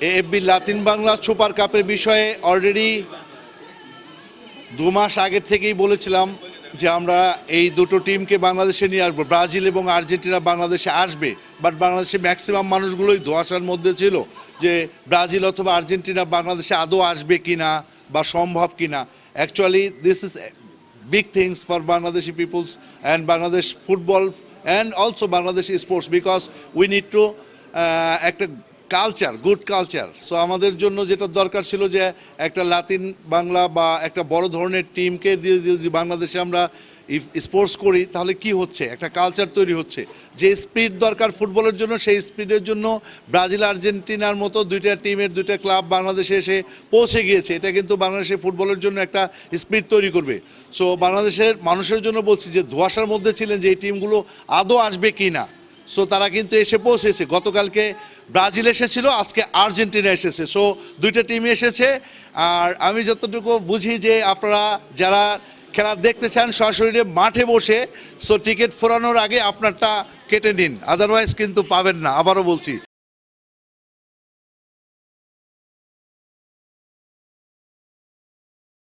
FB Latin Bangla super কাপের বিষয়ে already দু মাস আগের থেকেই বলেছিলাম যে আমরা এই দুটো টিমকে বাংলাদেশে নিয়ে আসব। ব্রাজিল এবং আর্জেন্টিনা বাংলাদেশে আসবে বাট বাংলাদেশে ম্যাক্সিমাম মানুষগুলোই ধোয়াশার মধ্যে ছিল যে ব্রাজিল অথবা আর্জেন্টিনা বাংলাদেশে আদৌ আসবে কিনা বা সম্ভব কিনা। Actually this is big things for Bangladeshi peoples and Bangladesh football and also Bangladesh sports because we need to uh, একটা কালচার গুড কালচার সো আমাদের জন্য যেটা দরকার ছিল যে একটা লাতিন বাংলা বা একটা বড় ধরনের টিমকে দিয়ে যদি বাংলাদেশে আমরা স্পোর্টস করি, তাহলে কি হচ্ছে? একটা কালচার তৈরি হচ্ছে। যে স্পিড দরকার ফুটবলের জন্য, সেই স্পিডের জন্য ব্রাজিল, আর্জেন্টিনার মতো দুইটা টিমের দুইটা ক্লাব বাংলাদেশে এসে পৌঁছে গিয়েছে। এটা কিন্তু বাংলাদেশের ফুটবলের জন্য একটা স্পিড তৈরি করবে। সো বাংলাদেশের মানুষের জন্য বলছি যে ধোয়াশার মধ্যে ছিলেন যে এই টিমগুলো আদৌ আসবে কি না। সো তারা কিন্তু এসে পৌঁছেছে। গতকালকে ব্রাজিল এসেছিল, আজকে আর্জেন্টিনা এসেছে। সো দুইটা টিম এসেছে। আর আমি যতটুকু বুঝি যে আপনারা যারা খেলা দেখতে চান, সরাসরি মাঠে বসে সো টিকিট ফোরানোর আগে আপনারটা কেটে নিন। আদারওয়াইজ কিন্তু পাবেন না। আবারও বলছি